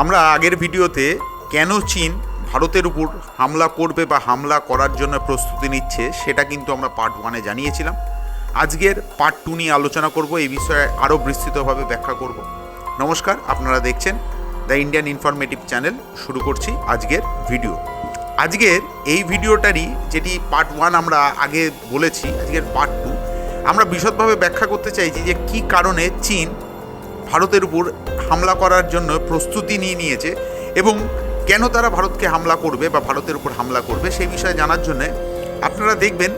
আমরা আগের ভিডিওতে কেন চীন ভারতের উপর হামলা করবে বা হামলা করার জন্য প্রস্তুতি নিচ্ছে, সেটা কিন্তু আমরা পার্ট ওয়ানে জানিয়েছিলাম। আজকের পার্ট টু নিয়ে আলোচনা করব, এই বিষয়ে আরও বিস্তৃতভাবে ব্যাখ্যা করব। নমস্কার, আপনারা দেখছেন দ্য ইন্ডিয়ান ইনফরমেটিভ চ্যানেল শুরু করছি আজকের ভিডিও। আজকের এই ভিডিওটারই যেটি পার্ট ওয়ান আমরা আগে বলেছি, আজকের পার্ট টু আমরা বিশদভাবে ব্যাখ্যা করতে চাইছি যে কী কারণে চীন ভারতের উপর হামলা করার জন্য প্রস্তুতি নিয়ে নিয়েছে এবং কেন তারা ভারতকে হামলা করবে বা ভারতের উপর হামলা করবে সেই বিষয়ে জানার জন্যে আপনারা দেখবেন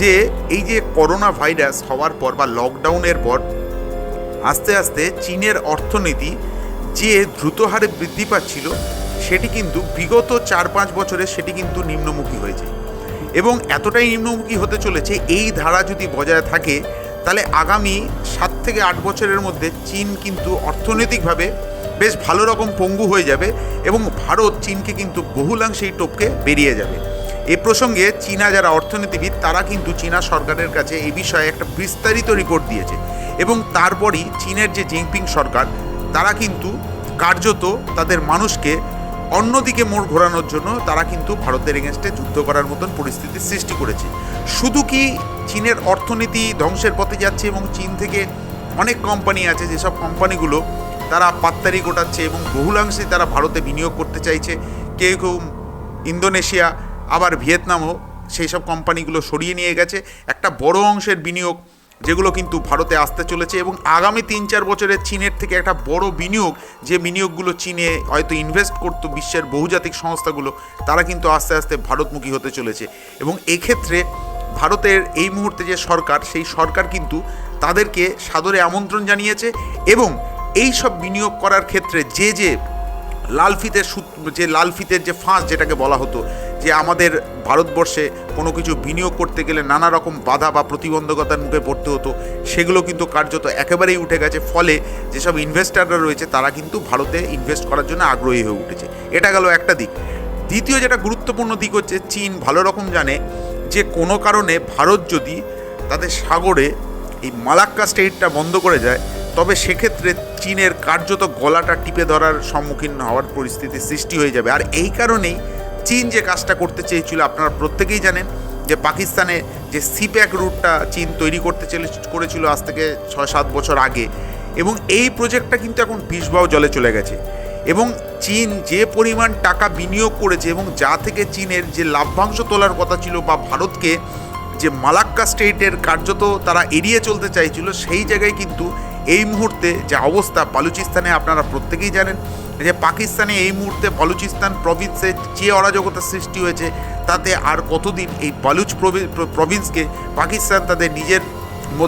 যে এই যে করোনা ভাইরাস হওয়ার পর বা লকডাউনের পর আস্তে আস্তে চীনের অর্থনীতি যে দ্রুত হারে বৃদ্ধি পাচ্ছিল, সেটি কিন্তু বিগত চার পাঁচ বছরে সেটি কিন্তু নিম্নমুখী হয়েছে। এবং এতটাই নিম্নমুখী হতে চলেছে, এই ধারা যদি বজায় থাকে তাহলে আগামী সাত থেকে আট বছরের মধ্যে চীন কিন্তু অর্থনৈতিকভাবে বেশ ভালো রকম পঙ্গু হয়ে যাবে এবং ভারত চীনকে কিন্তু বহুলাংশেই টপকে বেরিয়ে যাবে। এ প্রসঙ্গে চীনা যারা অর্থনীতিবিদ, তারা কিন্তু চীনা সরকারের কাছে এই বিষয়ে একটা বিস্তারিত রিপোর্ট দিয়েছে এবং তারপরই চীনের যে জিনপিং সরকার, তারা কিন্তু কার্যত তাদের মানুষকে অন্যদিকে মোড় ঘোরানোর জন্য তারা কিন্তু ভারতের এগেনস্টে যুদ্ধ করার মতন পরিস্থিতির সৃষ্টি করেছে। শুধু কি চীনের অর্থনীতি ধ্বংসের পথে যাচ্ছে এবং চীন থেকে অনেক কোম্পানি আছে, যেসব কোম্পানিগুলো তারা পাত্তারি গোটাচ্ছে এবং বহুলাংশে তারা ভারতে বিনিয়োগ করতে চাইছে। কেউ কেউ ইন্দোনেশিয়া, আবার ভিয়েতনামও সেই সব কোম্পানিগুলো সরিয়ে নিয়ে গেছে। একটা বড় অংশের বিনিয়োগ যেগুলো কিন্তু ভারতে আসতে চলেছে এবং আগামী তিন চার বছরে চীনের থেকে একটা বড় বিনিয়োগ, যে বিনিয়োগগুলো চীনে হয়তো ইনভেস্ট করতো বিশ্বের বহুজাতিক সংস্থাগুলো, তারা কিন্তু আস্তে আস্তে ভারতমুখী হতে চলেছে। এবং এক্ষেত্রে ভারতের এই মুহূর্তে যে সরকার, সেই সরকার কিন্তু তাদেরকে সাদরে আমন্ত্রণ জানিয়েছে এবং এই সব বিনিয়োগ করার ক্ষেত্রে যে যে লাল ফিতের সূত্র যে লাল ফিতের যে ফাঁস যেটাকে বলা হতো যে আমাদের ভারতবর্ষে কোনো কিছু বিনিয়োগ করতে গেলে নানা রকম বাধা বা প্রতিবন্ধকতার মুখে পড়তে হতো, সেগুলো কিন্তু কার্যত একেবারেই উঠে গেছে। ফলে যেসব ইনভেস্টাররা রয়েছে, তারা কিন্তু ভারতে ইনভেস্ট করার জন্য আগ্রহী হয়ে উঠেছে। এটা গেল একটা দিক। দ্বিতীয় যেটা গুরুত্বপূর্ণ দিক হচ্ছে, চীন ভালো রকম জানে যে কোনো কারণে ভারত যদি তাদের সাগরে এই মালাক্কা স্টেটটা বন্ধ করে যায়, তবে সেক্ষেত্রে চীনের কার্যত গলাটা টিপে ধরার সম্মুখীন হওয়ার পরিস্থিতির সৃষ্টি হয়ে যাবে। আর এই কারণেই চীন যে কাজটা করতে চেয়েছিল, আপনারা প্রত্যেকেই জানেন যে পাকিস্তানে যে সিপ্যাক রুটটা চীন তৈরি করতে চলে, করেছিল আজ থেকে ছয় সাত বছর আগে এবং এই প্রজেক্টটা কিন্তু এখন বিষবাও জলে চলে গেছে এবং চীন যে পরিমাণ টাকা বিনিয়োগ করেছে এবং যা থেকে চীনের যে লাভ্যাংশ তোলার কথা ছিল বা ভারতকে যে মালাক্কা স্টেটের কার্যত তারা এড়িয়ে চলতে চাইছিল, সেই জায়গায় কিন্তু এই মুহূর্তে যে অবস্থা, বালুচিস্তানে আপনারা প্রত্যেকেই জানেন যে পাকিস্তানে এই মুহূর্তে বালুচিস্তান প্রভিন্সে যে অরাজকতার সৃষ্টি হয়েছে, তাতে আর কতদিন এই বালুচ প্রভি- প্রভিন্সকে পাকিস্তান তাদের নিজের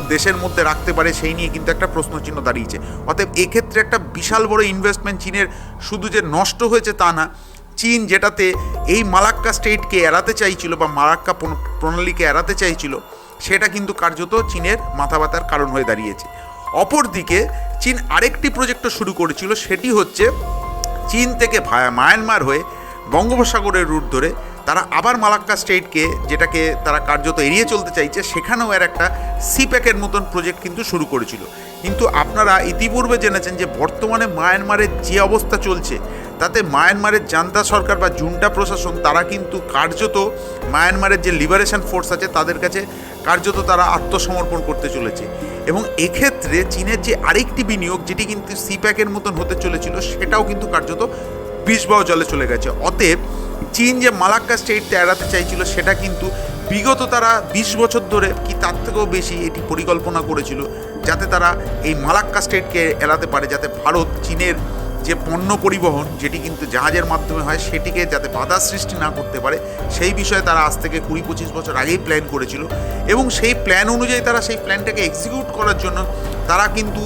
দেশের মধ্যে রাখতে পারে সেই নিয়ে কিন্তু একটা প্রশ্নচিহ্ন দাঁড়িয়েছে। অতএব এক্ষেত্রে একটা বিশাল বড় ইনভেস্টমেন্ট চীনের শুধু যে নষ্ট হয়েছে তা না, চীন যেটাতে এই মালাক্কা স্টেটকে এড়াতে চাইছিল বা মালাক্কা প্রণ- প্রণালীকে এড়াতে চাইছিল, সেটা কিন্তু কার্যত চীনের মাথা ব্যথার কারণ হয়ে দাঁড়িয়েছে। অপরদিকে চীন আরেকটি প্রজেক্টও শুরু করেছিল, সেটি হচ্ছে চীন থেকে ভায়া মায়ানমার হয়ে বঙ্গোপসাগরের রুট ধরে তারা আবার মালাক্কা স্টেটকে, যেটাকে তারা কার্যত এড়িয়ে চলতে চাইছে, সেখানেও এর একটা সিপ্যাকের মতন প্রজেক্ট কিন্তু শুরু করেছিল। কিন্তু আপনারা ইতিপূর্বে জেনেছেন যে বর্তমানে মায়ানমারের যে অবস্থা চলছে তাতে মায়ানমারের জান্তা সরকার বা জুন্টা প্রশাসন, তারা কিন্তু কার্যত মায়ানমারের যে লিবারেশন ফোর্স আছে, তাদের কাছে কার্যত তারা আত্মসমর্পণ করতে চলেছে। এবং এক্ষেত্রে চীনের যে আরেকটি বিনিয়োগ, যেটি কিন্তু সিপ্যাকের মতন হতে চলেছিল, সেটাও কিন্তু কার্যত বিষবাহ জলে চলে গেছে। অতএব চীন যে মালাক্কা স্টেটটা এড়াতে চাইছিল, সেটা কিন্তু বিগত তারা বিশ বছর ধরে কি তার থেকেও বেশি এটি পরিকল্পনা করেছিল, যাতে তারা এই মালাক্কা স্টেটকে এড়াতে পারে, যাতে ভারত চীনের যে পণ্য পরিবহন, যেটি কিন্তু জাহাজের মাধ্যমে হয়, সেটিকে যাতে বাধা সৃষ্টি না করতে পারে, সেই বিষয়ে তারা আজ থেকে কুড়ি পঁচিশ বছর আগেই প্ল্যান করেছিল। এবং সেই প্ল্যান অনুযায়ী তারা সেই প্ল্যানটাকে এক্সিকিউট করার জন্য তারা কিন্তু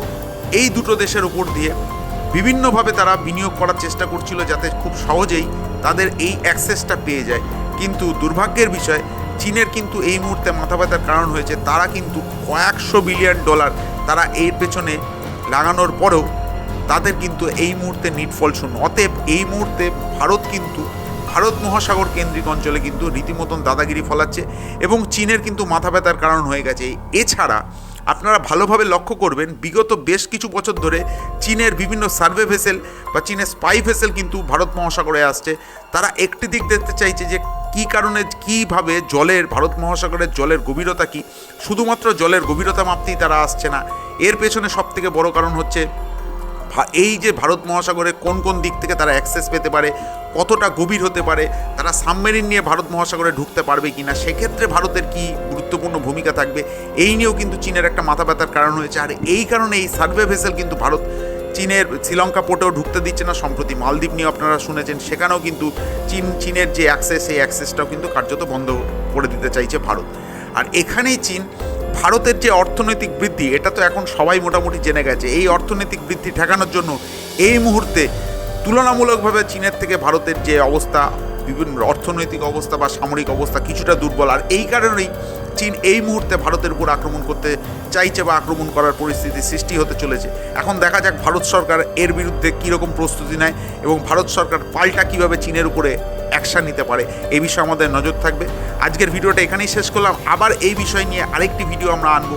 এই দুটো দেশের উপর দিয়ে বিভিন্নভাবে তারা বিনিয়োগ করার চেষ্টা করছিল যাতে খুব সহজেই তাদের এই অ্যাক্সেসটা পেয়ে যায়। কিন্তু দুর্ভাগ্যের বিষয়, চীনের কিন্তু এই মুহূর্তে মাথা ব্যথার কারণ হয়েছে, তারা কিন্তু কয়েকশো বিলিয়ন ডলার তারা এর পেছনে লাগানোর পরেও তাদের কিন্তু এই মুহূর্তে নিটফল শূন্য। অতএব এই মুহূর্তে ভারত কিন্তু, ভারত মহাসাগর কেন্দ্রিক অঞ্চলে কিন্তু রীতিমতন দাদাগিরি ফলাচ্ছে এবং চীনের কিন্তু মাথা ব্যথার কারণ হয়ে গেছে। এছাড়া আপনারা ভালোভাবে লক্ষ্য করবেন, বিগত বেশ কিছু বছর ধরে চীনের বিভিন্ন সার্ভে ভেসেল বা চীনের স্পাই ভেসেল কিন্তু ভারত মহাসাগরে আসছে। তারা একটি দিক দেখতে চাইছে যে কী কারণে, কীভাবে জলের, ভারত মহাসাগরের জলের গভীরতা কী? শুধুমাত্র জলের গভীরতা মাপতেই তারা আসছে না। এর পেছনে সবথেকে বড় কারণ হচ্ছে এই যে ভারত মহাসাগরে কোন কোন দিক থেকে তারা অ্যাক্সেস পেতে পারে, কতটা গভীর হতে পারে, তারা সাবমেরিন নিয়ে ভারত মহাসাগরে ঢুকতে পারবে কি না সেক্ষেত্রে ভারতের কি গুরুত্বপূর্ণ ভূমিকা থাকবে, এই নিয়েও কিন্তু চীনের একটা মাথা ব্যথার কারণ হয়েছে। আর এই কারণে এই সার্ভে ভেসেল কিন্তু ভারত চীনের শ্রীলঙ্কা পোর্টেও ঢুকতে দিচ্ছে না, সম্প্রতি মালদ্বীপ নিয়ে আপনারা শুনেছেন, সেখানেও কিন্তু চীন, চীনের যে অ্যাক্সেস সেই অ্যাক্সেসটাও কিন্তু কার্যত বন্ধ করে দিতে চাইছে ভারত। আর এখানেই চীন ভারতের যে অর্থনৈতিক বৃদ্ধি, এটা তো এখন সবাই মোটামুটি জেনে গেছে। এই অর্থনৈতিক বৃদ্ধি ঠেকানোর জন্য এই মুহূর্তে তুলনামূলকভাবে চীনের থেকে ভারতের যে অবস্থা, বিভিন্ন অর্থনৈতিক অবস্থা বা সামরিক অবস্থা কিছুটা দুর্বল। আর এই কারণেই চীন এই মুহূর্তে ভারতের উপর আক্রমণ করতে চাইছে বা আক্রমণ করার পরিস্থিতি সৃষ্টি হতে চলেছে। এখন দেখা যাক ভারত সরকার এর বিরুদ্ধে কীরকম প্রস্তুতি নেয় এবং ভারত সরকার পাল্টা কীভাবে চীনের উপরে অ্যাকশান নিতে পারে। এই বিষয়ে আমাদের নজর থাকবে। আজকের ভিডিওটা এখানেই শেষ করলাম। আবার এই বিষয় নিয়ে আরেকটি ভিডিও আমরা আনব।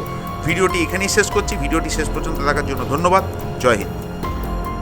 ভিডিওটি এখানেই শেষ করছি। ভিডিওটি শেষ পর্যন্ত দেখার জন্য ধন্যবাদ। জয় হিন্দ।